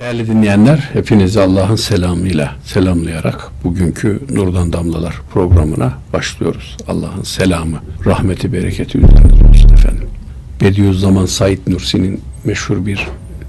Değerli dinleyenler, hepinizi Allah'ın selamıyla selamlayarak bugünkü Nurdan Damlalar programına başlıyoruz. Allah'ın selamı, rahmeti, bereketi üzerinize olsun efendim. Bediüzzaman Said Nursi'nin meşhur bir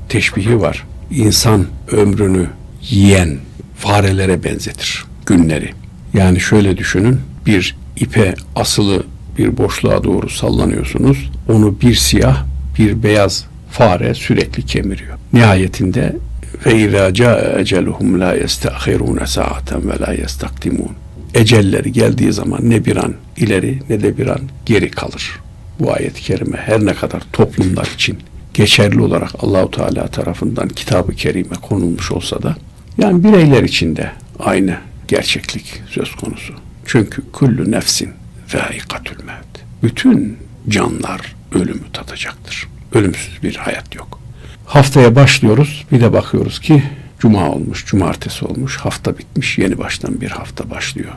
teşbihi var. İnsan ömrünü yiyen farelere benzetir günleri. Yani şöyle düşünün, bir ipe asılı bir boşluğa doğru sallanıyorsunuz. Onu bir siyah, bir beyaz fare sürekli kemiriyor. Nihayetinde câe eceluhum la yestahirûne sa'aten ve la yestakdimûn. Ecelleri geldiği zaman ne bir an ileri ne de bir an geri kalır. Bu ayet-i kerime her ne kadar toplumlar için geçerli olarak Allahu Teala tarafından kitabı kerime konulmuş olsa da yani bireyler için de aynı gerçeklik söz konusu. Çünkü kullu nefsin zâikatül mevt. Bütün canlar ölümü tadacaktır. Ölümsüz bir hayat yok. Haftaya başlıyoruz. Bir de bakıyoruz ki cuma olmuş, cumartesi olmuş, hafta bitmiş, yeni baştan bir hafta başlıyor.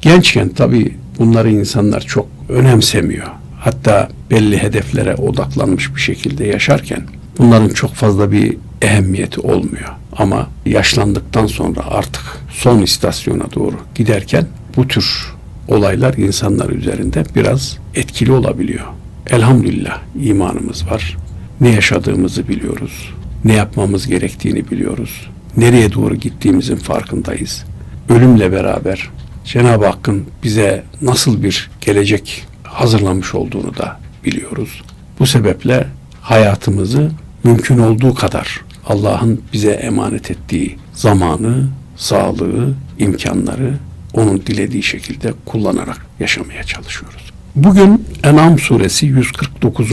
Gençken tabii bunları insanlar çok önemsemiyor. Hatta belli hedeflere odaklanmış bir şekilde yaşarken bunların çok fazla bir ehemmiyeti olmuyor. Ama yaşlandıktan sonra artık son istasyona doğru giderken bu tür olaylar insanlar üzerinde biraz etkili olabiliyor. Elhamdülillah imanımız var. Ne yaşadığımızı biliyoruz. Ne yapmamız gerektiğini biliyoruz. Nereye doğru gittiğimizin farkındayız. Ölümle beraber Cenab-ı Hakk'ın bize nasıl bir gelecek hazırlamış olduğunu da biliyoruz. Bu sebeple hayatımızı mümkün olduğu kadar Allah'ın bize emanet ettiği zamanı, sağlığı, imkanları onun dilediği şekilde kullanarak yaşamaya çalışıyoruz. Bugün En'am suresi 149.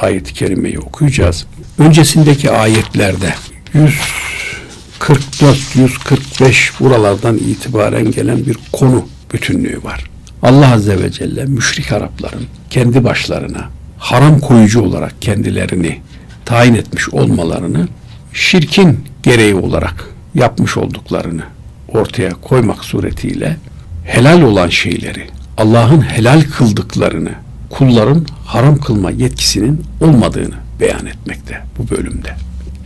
ayet-i kerimeyi okuyacağız. Öncesindeki ayetlerde 144, 145 buralardan itibaren gelen bir konu bütünlüğü var. Allah Azze ve Celle müşrik Arapların kendi başlarına haram koyucu olarak kendilerini tayin etmiş olmalarını şirkin gereği olarak yapmış olduklarını ortaya koymak suretiyle helal olan şeyleri Allah'ın helal kıldıklarını kulların haram kılma yetkisinin olmadığını beyan etmekte bu bölümde.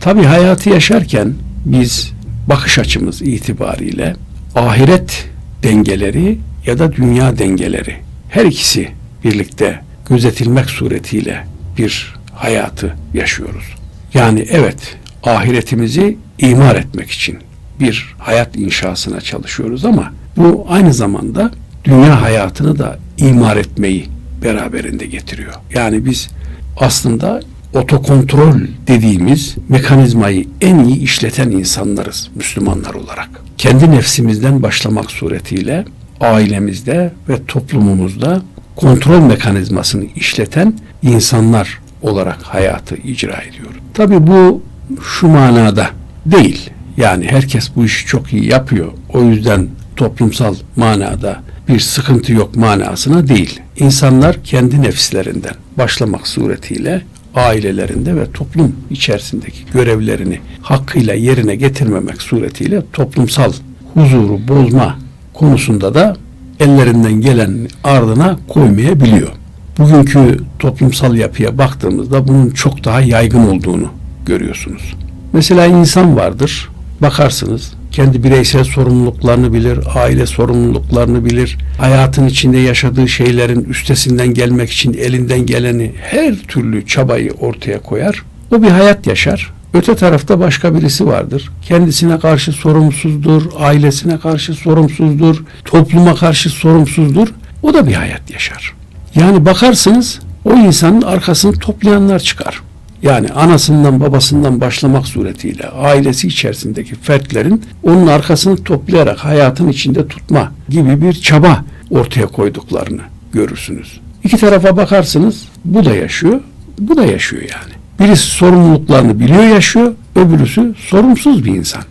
Tabi hayatı yaşarken biz bakış açımız itibariyle ahiret dengeleri ya da dünya dengeleri her ikisi birlikte gözetilmek suretiyle bir hayatı yaşıyoruz. Yani evet ahiretimizi imar etmek için bir hayat inşasına çalışıyoruz ama bu aynı zamanda dünya hayatını da imar etmeyi beraberinde getiriyor. Yani biz aslında otokontrol dediğimiz mekanizmayı en iyi işleten insanlarız Müslümanlar olarak. Kendi nefsimizden başlamak suretiyle ailemizde ve toplumumuzda kontrol mekanizmasını işleten insanlar olarak hayatı icra ediyoruz. Tabii bu şu manada değil. Yani herkes bu işi çok iyi yapıyor. O yüzden toplumsal manada bir sıkıntı yok manasına değil. İnsanlar kendi nefislerinden başlamak suretiyle ailelerinde ve toplum içerisindeki görevlerini hakkıyla yerine getirmemek suretiyle toplumsal huzuru bozma konusunda da ellerinden gelen ardına koymayabiliyor. Bugünkü toplumsal yapıya baktığımızda bunun çok daha yaygın olduğunu görüyorsunuz. Mesela insan vardır, bakarsınız kendi bireysel sorumluluklarını bilir, aile sorumluluklarını bilir, hayatın içinde yaşadığı şeylerin üstesinden gelmek için elinden geleni her türlü çabayı ortaya koyar. O bir hayat yaşar. Öte tarafta başka birisi vardır. Kendisine karşı sorumsuzdur, ailesine karşı sorumsuzdur, topluma karşı sorumsuzdur. O da bir hayat yaşar. Yani bakarsınız o insanın arkasını toplayanlar çıkar. Yani anasından babasından başlamak suretiyle ailesi içerisindeki fertlerin onun arkasını toplayarak hayatın içinde tutma gibi bir çaba ortaya koyduklarını görürsünüz. İki tarafa bakarsınız bu da yaşıyor, bu da yaşıyor yani. Birisi sorumluluklarını biliyor yaşıyor, öbürüsü sorumsuz bir insan.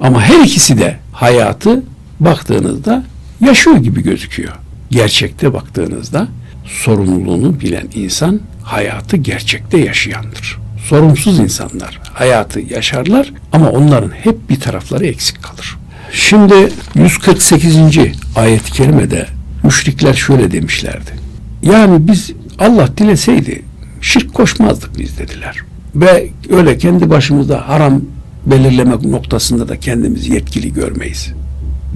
Ama her ikisi de hayatı baktığınızda yaşıyor gibi gözüküyor. Gerçekte baktığınızda sorumluluğunu bilen insan hayatı gerçekte yaşayandır. Sorumsuz insanlar hayatı yaşarlar ama onların hep bir tarafları eksik kalır. Şimdi 148. ayet-i kerimede müşrikler şöyle demişlerdi. Yani biz Allah dileseydi şirk koşmazdık biz dediler. Ve öyle kendi başımızda haram belirlemek noktasında da kendimizi yetkili görmeyiz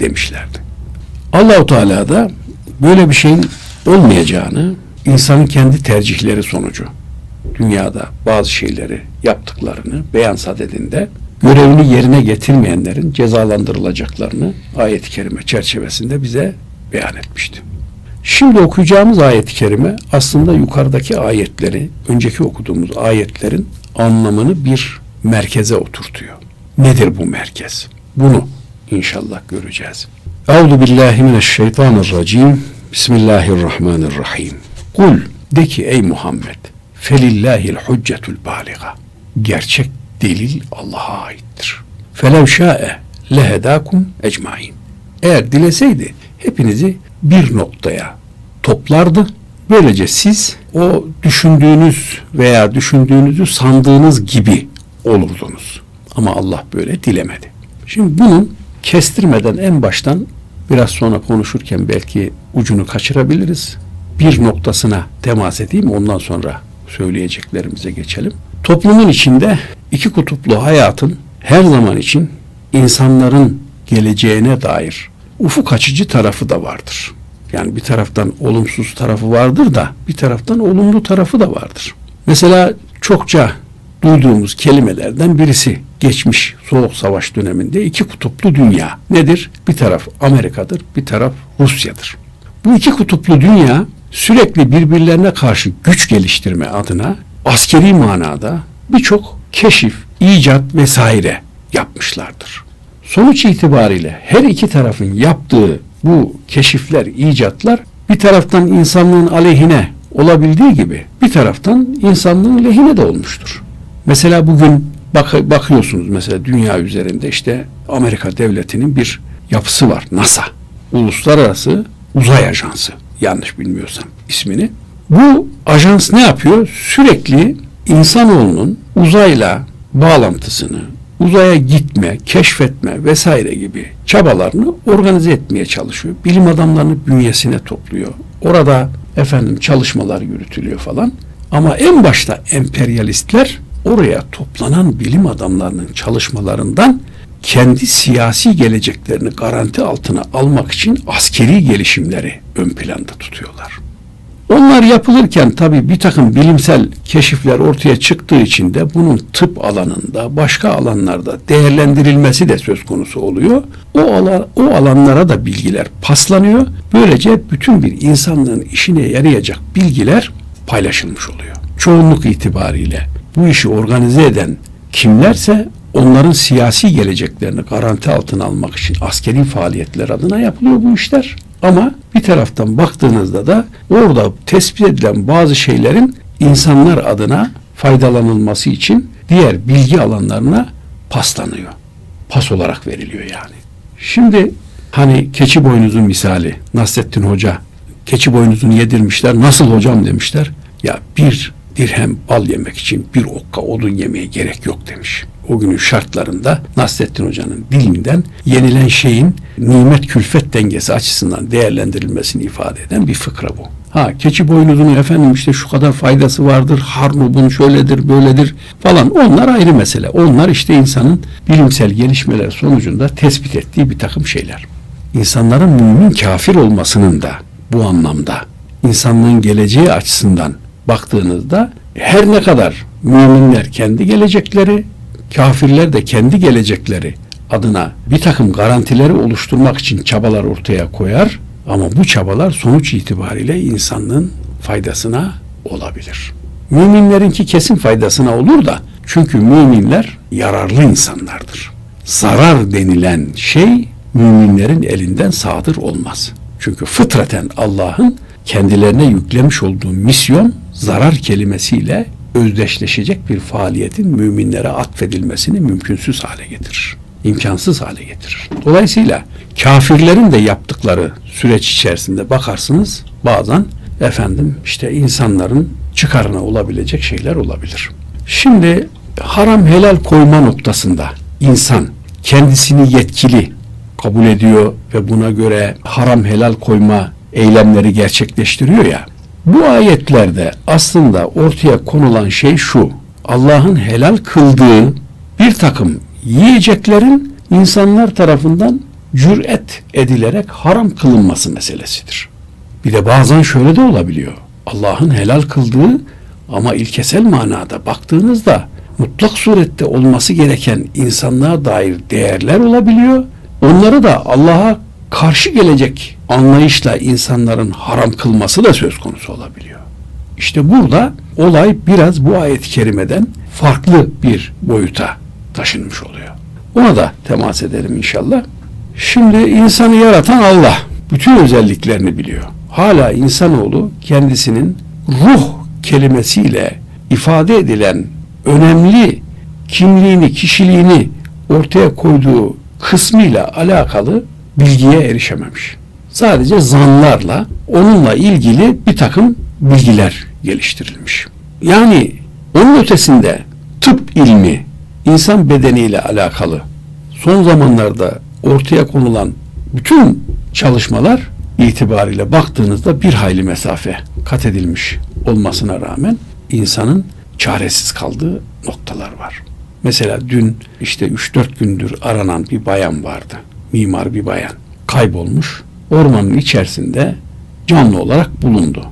demişlerdi. Allahu Teala da böyle bir şeyin olmayacağını insanın kendi tercihleri sonucu dünyada bazı şeyleri yaptıklarını beyan sadedinde görevini yerine getirmeyenlerin cezalandırılacaklarını ayet-i kerime çerçevesinde bize beyan etmişti. Şimdi okuyacağımız ayet-i kerime aslında yukarıdaki ayetleri, önceki okuduğumuz ayetlerin anlamını bir merkeze oturtuyor. Nedir bu merkez? Bunu inşallah göreceğiz. Euzu billahi mineşşeytanirracim. Bismillahirrahmanirrahim. Kul de ki ey Muhammed felillahil hüccetül baliga. Gerçek delil Allah'a aittir. Felev şa'e lehedakum ecmain. Eğer dileseydi hepinizi bir noktaya toplardı. Böylece siz o düşündüğünüz veya düşündüğünüzü sandığınız gibi olurdunuz. Ama Allah böyle dilemedi. Şimdi bunun kestirmeden en baştan biraz sonra konuşurken belki ucunu kaçırabiliriz. Bir noktasına temas edeyim ondan sonra söyleyeceklerimize geçelim. Toplumun içinde iki kutuplu hayatın her zaman için insanların geleceğine dair ufuk açıcı tarafı da vardır. Yani bir taraftan olumsuz tarafı vardır da bir taraftan olumlu tarafı da vardır. Mesela çokça duyduğumuz kelimelerden birisi geçmiş soğuk savaş döneminde iki kutuplu dünya nedir? Bir taraf Amerika'dır, bir taraf Rusya'dır. Bu iki kutuplu dünya sürekli birbirlerine karşı güç geliştirme adına askeri manada birçok keşif, icat vesaire yapmışlardır. Sonuç itibariyle her iki tarafın yaptığı bu keşifler, icatlar bir taraftan insanlığın aleyhine olabildiği gibi bir taraftan insanlığın lehine de olmuştur. Mesela bugün bak bakıyorsunuz mesela dünya üzerinde işte Amerika devletinin bir yapısı var NASA. Uluslararası Uzay Ajansı. Yanlış bilmiyorsam ismini. Bu ajans ne yapıyor? Sürekli insanoğlunun uzayla bağlantısını, uzaya gitme, keşfetme vesaire gibi çabalarını organize etmeye çalışıyor. Bilim adamlarını bünyesine topluyor. Orada efendim çalışmalar yürütülüyor falan. Ama en başta emperyalistler oraya toplanan bilim adamlarının çalışmalarından kendi siyasi geleceklerini garanti altına almak için askeri gelişimleri ön planda tutuyorlar. Onlar yapılırken tabi bir takım bilimsel keşifler ortaya çıktığı için de bunun tıp alanında, başka alanlarda değerlendirilmesi de söz konusu oluyor. O, alan, o alanlara da bilgiler paslanıyor. Böylece bütün bir insanlığın işine yarayacak bilgiler paylaşılmış oluyor. Çoğunluk itibariyle bu işi organize eden kimlerse onların siyasi geleceklerini garanti altına almak için askeri faaliyetler adına yapılıyor bu işler. Ama bir taraftan baktığınızda da orada tespit edilen bazı şeylerin insanlar adına faydalanılması için diğer bilgi alanlarına paslanıyor. Pas olarak veriliyor yani. Şimdi hani keçi boynuzu misali Nasrettin Hoca keçi boynuzunu yedirmişler. Nasıl hocam demişler. Ya bir dirhem bal yemek için bir okka odun yemeye gerek yok demiş. O günün şartlarında Nasrettin Hoca'nın dilinden yenilen şeyin nimet külfet dengesi açısından değerlendirilmesini ifade eden bir fıkra bu. Ha keçi boynuzunun efendim işte şu kadar faydası vardır, harnubun şöyledir, böyledir falan onlar ayrı mesele. Onlar işte insanın bilimsel gelişmeler sonucunda tespit ettiği bir takım şeyler. İnsanların mümin kafir olmasının da bu anlamda insanlığın geleceği açısından baktığınızda her ne kadar müminler kendi gelecekleri, kafirler de kendi gelecekleri adına bir takım garantileri oluşturmak için çabalar ortaya koyar ama bu çabalar sonuç itibariyle insanlığın faydasına olabilir. Müminlerinki kesin faydasına olur da çünkü müminler yararlı insanlardır. Zarar denilen şey müminlerin elinden sadır olmaz. Çünkü fıtraten Allah'ın kendilerine yüklemiş olduğu misyon zarar kelimesiyle özdeşleşecek bir faaliyetin müminlere atfedilmesini mümkünsüz hale getirir. imkansız hale getirir. Dolayısıyla kafirlerin de yaptıkları süreç içerisinde bakarsınız bazen efendim işte insanların çıkarına olabilecek şeyler olabilir. Şimdi haram helal koyma noktasında insan kendisini yetkili kabul ediyor ve buna göre haram helal koyma eylemleri gerçekleştiriyor ya. Bu ayetlerde aslında ortaya konulan şey şu. Allah'ın helal kıldığı bir takım yiyeceklerin insanlar tarafından cüret edilerek haram kılınması meselesidir. Bir de bazen şöyle de olabiliyor. Allah'ın helal kıldığı ama ilkesel manada baktığınızda mutlak surette olması gereken insanlığa dair değerler olabiliyor. Onları da Allah'a karşı gelecek anlayışla insanların haram kılması da söz konusu olabiliyor. İşte burada olay biraz bu ayet-i kerimeden farklı bir boyuta taşınmış oluyor. Ona da temas edelim inşallah. Şimdi insanı yaratan Allah bütün özelliklerini biliyor. Hala insanoğlu kendisinin ruh kelimesiyle ifade edilen önemli kimliğini, kişiliğini ortaya koyduğu kısmıyla alakalı bilgiye erişememiş. Sadece zanlarla onunla ilgili bir takım bilgiler geliştirilmiş. Yani onun ötesinde tıp ilmi insan bedeniyle alakalı son zamanlarda ortaya konulan bütün çalışmalar itibariyle baktığınızda bir hayli mesafe kat edilmiş olmasına rağmen insanın çaresiz kaldığı noktalar var. Mesela dün işte 3-4 gündür aranan bir bayan vardı. Mimar bir bayan. Kaybolmuş. Ormanın içerisinde canlı olarak bulundu.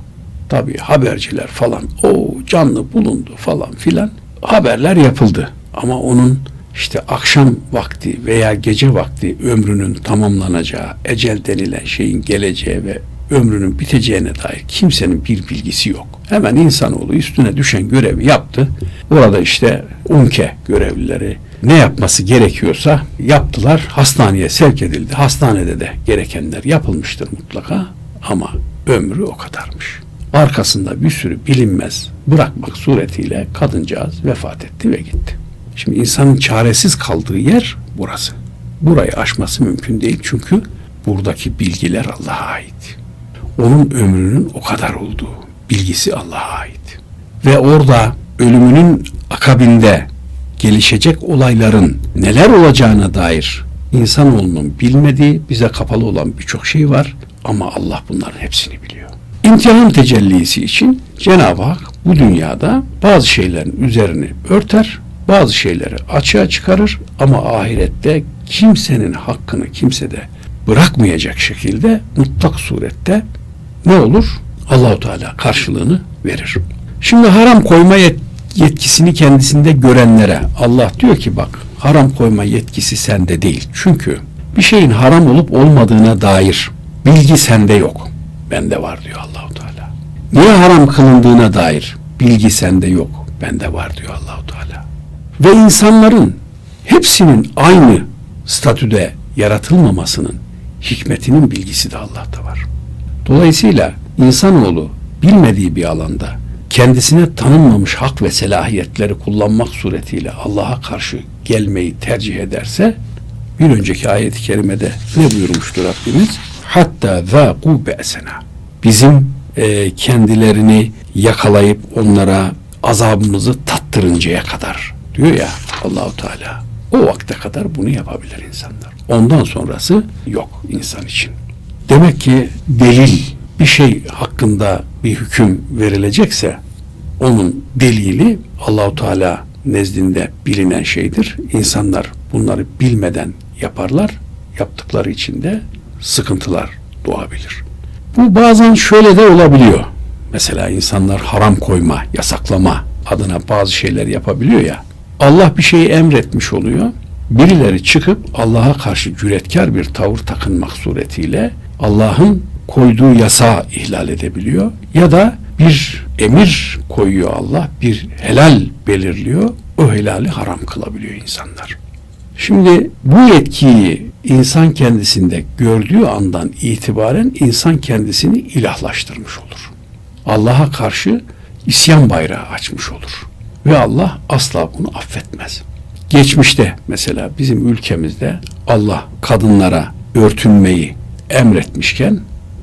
Tabii haberciler falan o canlı bulundu falan filan haberler yapıldı. Ama onun işte akşam vakti veya gece vakti ömrünün tamamlanacağı, ecel denilen şeyin geleceği ve ömrünün biteceğine dair kimsenin bir bilgisi yok. Hemen insanoğlu üstüne düşen görevi yaptı. Orada işte UNKE görevlileri ne yapması gerekiyorsa yaptılar. Hastaneye sevk edildi. Hastanede de gerekenler yapılmıştır mutlaka ama ömrü o kadarmış. Arkasında bir sürü bilinmez bırakmak suretiyle kadıncağız vefat etti ve gitti. Şimdi insanın çaresiz kaldığı yer burası. Burayı aşması mümkün değil çünkü buradaki bilgiler Allah'a ait. Onun ömrünün o kadar olduğu bilgisi Allah'a ait. Ve orada ölümünün akabinde gelişecek olayların neler olacağına dair insanoğlunun bilmediği, bize kapalı olan birçok şey var ama Allah bunların hepsini biliyor. İmtihan tecellisi için Cenab-ı Hak bu dünyada bazı şeylerin üzerini örter, bazı şeyleri açığa çıkarır ama ahirette kimsenin hakkını kimse de bırakmayacak şekilde mutlak surette ne olur? Allahu Teala karşılığını verir. Şimdi haram koyma yetkisini kendisinde görenlere Allah diyor ki bak haram koyma yetkisi sende değil. Çünkü bir şeyin haram olup olmadığına dair bilgi sende yok. Bende var diyor Allahu Teala. Niye haram kılındığına dair bilgi sende yok. Bende var diyor Allahu Teala. Ve insanların hepsinin aynı statüde yaratılmamasının hikmetinin bilgisi de Allah'ta var. Dolayısıyla insanoğlu bilmediği bir alanda kendisine tanınmamış hak ve selahiyetleri kullanmak suretiyle Allah'a karşı gelmeyi tercih ederse bir önceki ayet-i kerimede ne buyurmuştur Rabbimiz? Hatta zâkû be'sena. Bizim e, kendilerini yakalayıp onlara azabımızı tattırıncaya kadar diyor ya Allahu Teala. O vakte kadar bunu yapabilir insanlar. Ondan sonrası yok insan için. Demek ki delil bir şey hakkında bir hüküm verilecekse onun delili Allahu Teala nezdinde bilinen şeydir. İnsanlar bunları bilmeden yaparlar. Yaptıkları için de sıkıntılar doğabilir. Bu bazen şöyle de olabiliyor. Mesela insanlar haram koyma, yasaklama adına bazı şeyler yapabiliyor ya. Allah bir şeyi emretmiş oluyor. Birileri çıkıp Allah'a karşı cüretkar bir tavır takınmak suretiyle Allah'ın koyduğu yasa ihlal edebiliyor ya da bir emir koyuyor Allah, bir helal belirliyor, o helali haram kılabiliyor insanlar. Şimdi bu yetkiyi insan kendisinde gördüğü andan itibaren insan kendisini ilahlaştırmış olur. Allah'a karşı isyan bayrağı açmış olur. Ve Allah asla bunu affetmez. Geçmişte mesela bizim ülkemizde Allah kadınlara örtünmeyi emretmişken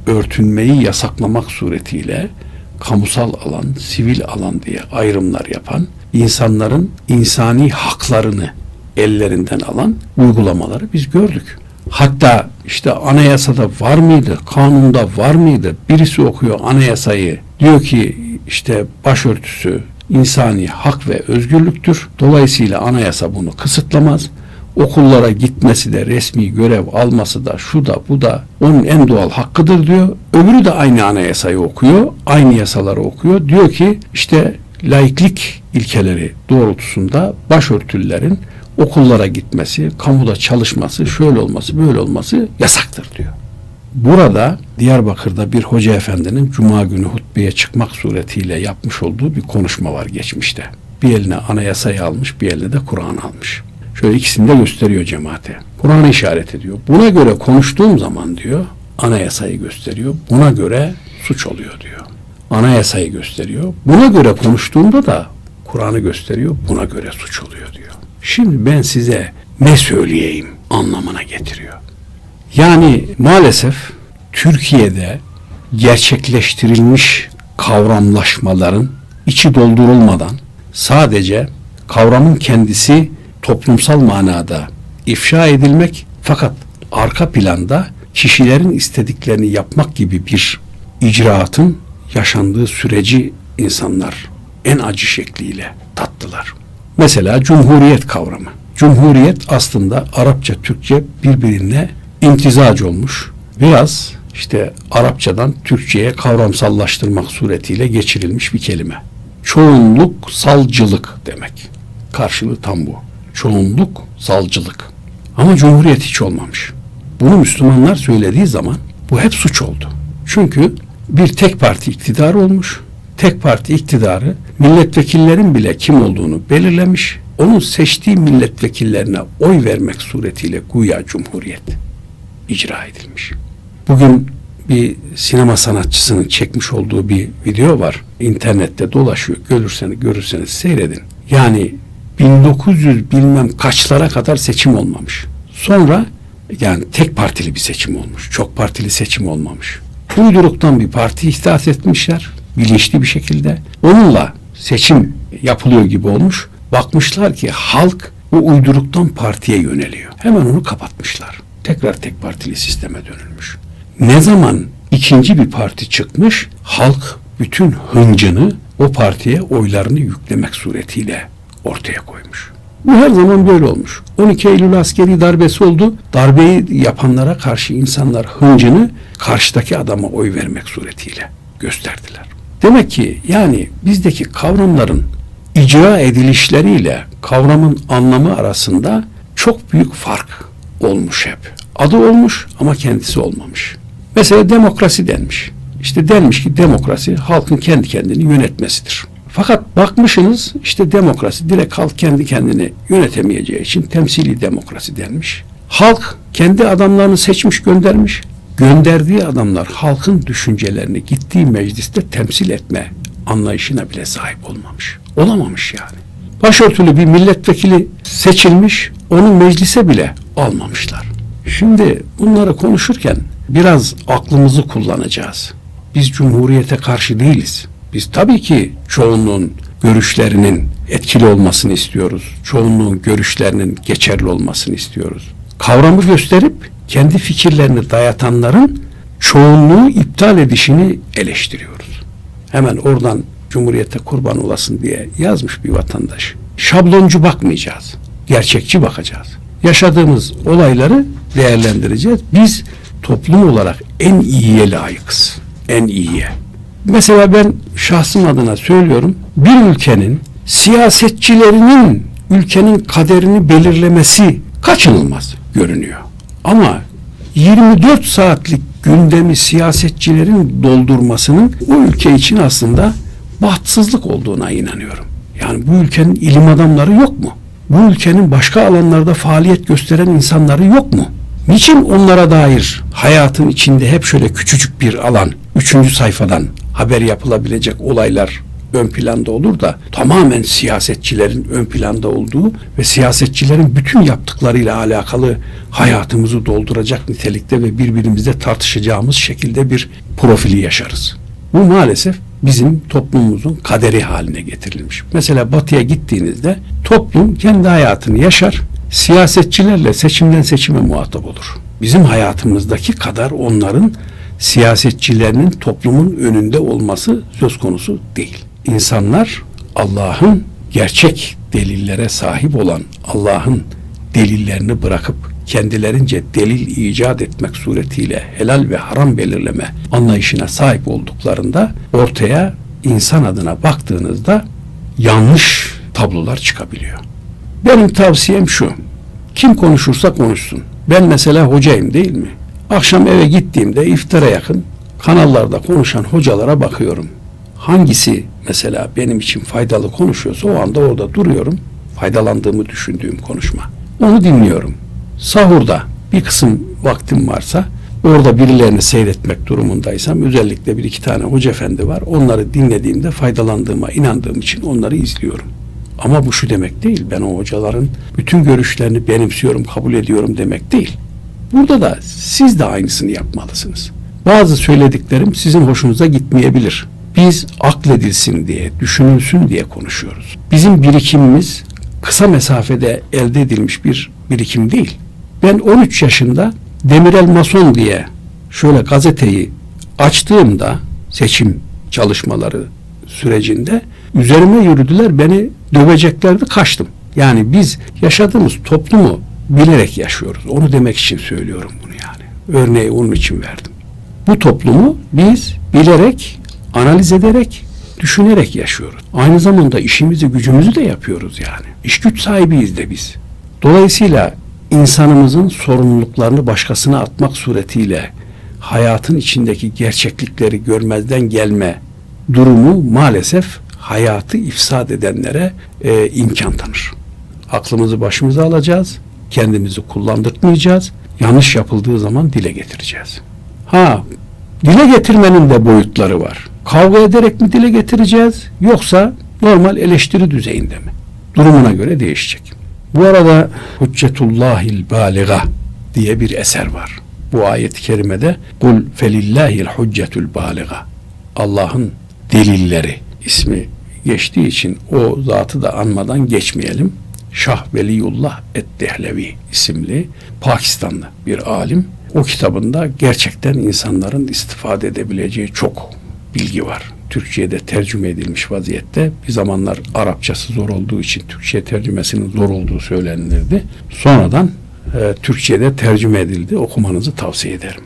örtünmeyi yasaklamak suretiyle kamusal alan, sivil alan diye ayrımlar yapan, insanların insani haklarını ellerinden alan uygulamaları biz gördük. Hatta işte anayasada var mıydı, kanunda var mıydı? Birisi okuyor anayasayı, diyor ki işte başörtüsü insani hak ve özgürlüktür. Dolayısıyla anayasa bunu kısıtlamaz. Okullara gitmesi de resmi görev alması da şu da bu da onun en doğal hakkıdır diyor. Öbürü de aynı anayasayı okuyor. Aynı yasaları okuyor. Diyor ki işte laiklik ilkeleri doğrultusunda başörtülerin okullara gitmesi, kamuda çalışması, şöyle olması, böyle olması yasaktır diyor. Burada Diyarbakır'da bir hoca efendinin cuma günü hutbeye çıkmak suretiyle yapmış olduğu bir konuşma var geçmişte. Bir eline anayasayı almış, bir eline de Kur'an almış. Şöyle ikisini de gösteriyor cemaate. Kur'an'ı işaret ediyor. Buna göre konuştuğum zaman diyor, anayasayı gösteriyor. Buna göre suç oluyor diyor. Anayasayı gösteriyor. Buna göre konuştuğumda da Kur'an'ı gösteriyor. Buna göre suç oluyor diyor. Şimdi ben size ne söyleyeyim anlamına getiriyor. Yani maalesef Türkiye'de gerçekleştirilmiş kavramlaşmaların içi doldurulmadan sadece kavramın kendisi toplumsal manada ifşa edilmek fakat arka planda kişilerin istediklerini yapmak gibi bir icraatın yaşandığı süreci insanlar en acı şekliyle tattılar. Mesela cumhuriyet kavramı. Cumhuriyet aslında Arapça, Türkçe birbirine imtizac olmuş. Biraz işte Arapçadan Türkçe'ye kavramsallaştırmak suretiyle geçirilmiş bir kelime. Çoğunluk salcılık demek. Karşılığı tam bu. Çoğunluk salcılık. Ama cumhuriyet hiç olmamış. Bunu Müslümanlar söylediği zaman bu hep suç oldu. Çünkü bir tek parti iktidar olmuş. Tek parti iktidarı milletvekillerin bile kim olduğunu belirlemiş. Onun seçtiği milletvekillerine oy vermek suretiyle güya cumhuriyet icra edilmiş. Bugün bir sinema sanatçısının çekmiş olduğu bir video var. İnternette dolaşıyor. Görürseniz görürseniz seyredin. Yani 1900 bilmem kaçlara kadar seçim olmamış. Sonra yani tek partili bir seçim olmuş. Çok partili seçim olmamış. Uyduruktan bir parti ihdas etmişler. Bilinçli bir şekilde. Onunla seçim yapılıyor gibi olmuş. Bakmışlar ki halk o uyduruktan partiye yöneliyor. Hemen onu kapatmışlar. Tekrar tek partili sisteme dönülmüş. Ne zaman ikinci bir parti çıkmış, halk bütün hıncını o partiye oylarını yüklemek suretiyle ortaya koymuş. Bu her zaman böyle olmuş. 12 Eylül askeri darbesi oldu. Darbeyi yapanlara karşı insanlar hıncını karşıdaki adama oy vermek suretiyle gösterdiler. Demek ki yani bizdeki kavramların icra edilişleriyle kavramın anlamı arasında çok büyük fark olmuş hep. Adı olmuş ama kendisi olmamış. Mesela demokrasi denmiş. İşte denmiş ki demokrasi halkın kendi kendini yönetmesidir. Fakat bakmışsınız işte demokrasi direkt halk kendi kendini yönetemeyeceği için temsili demokrasi denmiş. Halk kendi adamlarını seçmiş göndermiş. Gönderdiği adamlar halkın düşüncelerini gittiği mecliste temsil etme anlayışına bile sahip olmamış. Olamamış yani. Başörtülü bir milletvekili seçilmiş, onu meclise bile almamışlar. Şimdi bunları konuşurken biraz aklımızı kullanacağız. Biz cumhuriyete karşı değiliz. Biz tabii ki çoğunluğun görüşlerinin etkili olmasını istiyoruz. Çoğunluğun görüşlerinin geçerli olmasını istiyoruz. Kavramı gösterip kendi fikirlerini dayatanların çoğunluğu iptal edişini eleştiriyoruz. Hemen oradan Cumhuriyete kurban olasın diye yazmış bir vatandaş. Şabloncu bakmayacağız. Gerçekçi bakacağız. Yaşadığımız olayları değerlendireceğiz. Biz toplum olarak en iyiye layıkız. En iyiye. Mesela ben şahsım adına söylüyorum. Bir ülkenin siyasetçilerinin ülkenin kaderini belirlemesi kaçınılmaz görünüyor. Ama 24 saatlik gündemi siyasetçilerin doldurmasının o ülke için aslında bahtsızlık olduğuna inanıyorum. Yani bu ülkenin ilim adamları yok mu? Bu ülkenin başka alanlarda faaliyet gösteren insanları yok mu? Niçin onlara dair hayatın içinde hep şöyle küçücük bir alan, üçüncü sayfadan haber yapılabilecek olaylar ön planda olur da tamamen siyasetçilerin ön planda olduğu ve siyasetçilerin bütün yaptıklarıyla alakalı hayatımızı dolduracak nitelikte ve birbirimizle tartışacağımız şekilde bir profili yaşarız. Bu maalesef bizim toplumumuzun kaderi haline getirilmiş. Mesela batıya gittiğinizde toplum kendi hayatını yaşar, siyasetçilerle seçimden seçime muhatap olur. Bizim hayatımızdaki kadar onların siyasetçilerinin toplumun önünde olması söz konusu değil. İnsanlar Allah'ın gerçek delillere sahip olan Allah'ın delillerini bırakıp kendilerince delil icat etmek suretiyle helal ve haram belirleme anlayışına sahip olduklarında ortaya insan adına baktığınızda yanlış tablolar çıkabiliyor. Benim tavsiyem şu. Kim konuşursa konuşsun. Ben mesela hocayım değil mi? Akşam eve gittiğimde iftara yakın kanallarda konuşan hocalara bakıyorum. Hangisi mesela benim için faydalı konuşuyorsa o anda orada duruyorum. Faydalandığımı düşündüğüm konuşma. Onu dinliyorum. Sahurda bir kısım vaktim varsa orada birilerini seyretmek durumundaysam özellikle bir iki tane hoca efendi var. Onları dinlediğimde faydalandığıma inandığım için onları izliyorum. Ama bu şu demek değil. Ben o hocaların bütün görüşlerini benimsiyorum, kabul ediyorum demek değil. Burada da siz de aynısını yapmalısınız. Bazı söylediklerim sizin hoşunuza gitmeyebilir. Biz akledilsin diye, düşünülsün diye konuşuyoruz. Bizim birikimimiz kısa mesafede elde edilmiş bir birikim değil. Ben 13 yaşında Demirel Mason diye şöyle gazeteyi açtığımda seçim çalışmaları sürecinde üzerime yürüdüler beni döveceklerdi kaçtım. Yani biz yaşadığımız toplumu bilerek yaşıyoruz. Onu demek için söylüyorum bunu yani. Örneği onun için verdim. Bu toplumu biz bilerek, analiz ederek, düşünerek yaşıyoruz. Aynı zamanda işimizi, gücümüzü de yapıyoruz yani. İş güç sahibiyiz de biz. Dolayısıyla insanımızın sorumluluklarını başkasına atmak suretiyle hayatın içindeki gerçeklikleri görmezden gelme durumu maalesef hayatı ifsad edenlere e, imkan tanır. Aklımızı başımıza alacağız, kendimizi kullandırtmayacağız, yanlış yapıldığı zaman dile getireceğiz. Ha, dile getirmenin de boyutları var. Kavga ederek mi dile getireceğiz yoksa normal eleştiri düzeyinde mi? Durumuna göre değişecek. Bu arada Hüccetullahil Baliga diye bir eser var. Bu ayet-i kerimede kul felillahil hüccetül baliga Allah'ın delilleri ismi geçtiği için o zatı da anmadan geçmeyelim. Şah Veliyullah Et-Dehlevi isimli Pakistanlı bir alim. O kitabında gerçekten insanların istifade edebileceği çok bilgi var. Türkçe'ye de tercüme edilmiş vaziyette. Bir zamanlar Arapçası zor olduğu için Türkçe tercümesinin zor olduğu söylenirdi. Sonradan e, Türkçe'de tercüme edildi. Okumanızı tavsiye ederim.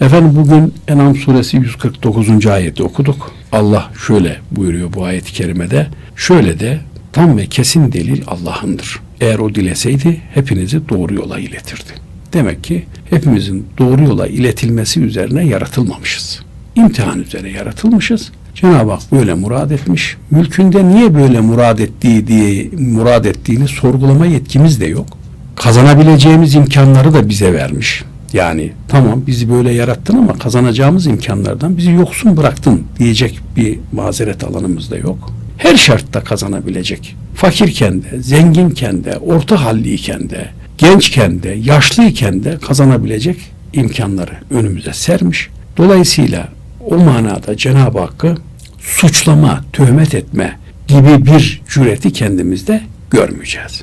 Efendim bugün En'am suresi 149. ayeti okuduk. Allah şöyle buyuruyor bu ayet-i kerimede. Şöyle de tam ve kesin delil Allah'ındır. Eğer o dileseydi hepinizi doğru yola iletirdi. Demek ki hepimizin doğru yola iletilmesi üzerine yaratılmamışız. İmtihan üzere yaratılmışız. Cenab-ı Hak böyle murad etmiş. Mülkünde niye böyle murad ettiği diye murad ettiğini sorgulama yetkimiz de yok. Kazanabileceğimiz imkanları da bize vermiş. Yani tamam bizi böyle yarattın ama kazanacağımız imkanlardan bizi yoksun bıraktın diyecek bir mazeret alanımız da yok. Her şartta kazanabilecek. Fakirken de, zenginken de, orta halliyken de, gençken de, yaşlıyken de kazanabilecek imkanları önümüze sermiş. Dolayısıyla o manada Cenab-ı Hakk'ı suçlama, töhmet etme gibi bir cüreti kendimizde görmeyeceğiz.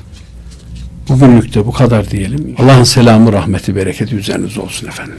Bugünlük de bu kadar diyelim. Allah'ın selamı, rahmeti, bereketi üzerinize olsun efendim.